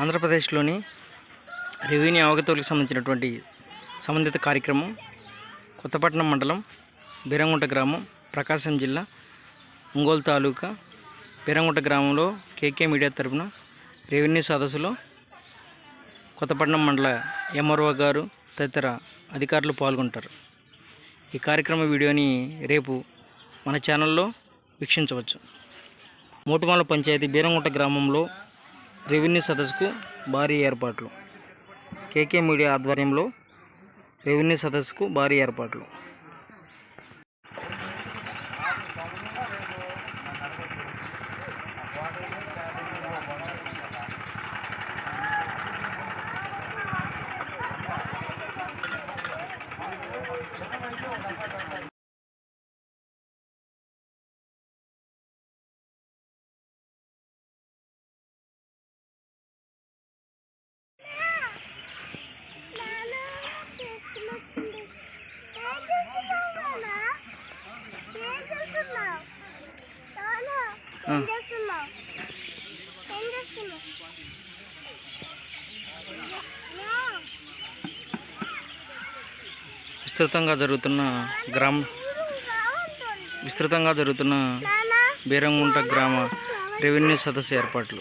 ఆంధ్రప్రదేశ్లోని రెవెన్యూ అవగతులకు సంబంధించినటువంటి సంబంధిత కార్యక్రమం కొత్తపట్నం మండలం బీరంగుంట గ్రామం ప్రకాశం జిల్లా ఒంగోలు తాలూకా బీరంగుంట గ్రామంలో కేకే మీడియా తరపున రెవెన్యూ సదస్సులో కొత్తపట్నం మండల ఎంఆర్ఓ గారు తదితర అధికారులు పాల్గొంటారు. ఈ కార్యక్రమ వీడియోని రేపు మన ఛానల్లో వీక్షించవచ్చు. మోటుమాల పంచాయతీ బీరంగుంట గ్రామంలో రెవెన్యూ సదస్సుకు భారీ ఏర్పాట్లు. కేకే మీడియా ఆధ్వర్యంలో రెవెన్యూ సదస్సుకు భారీ ఏర్పాట్లు. విస్తృతంగా జరుగుతున్న గ్రామ విస్తృతంగా జరుగుతున్న బీరంగుంట గ్రామ రెవెన్యూ సదస్సు ఏర్పాట్లు.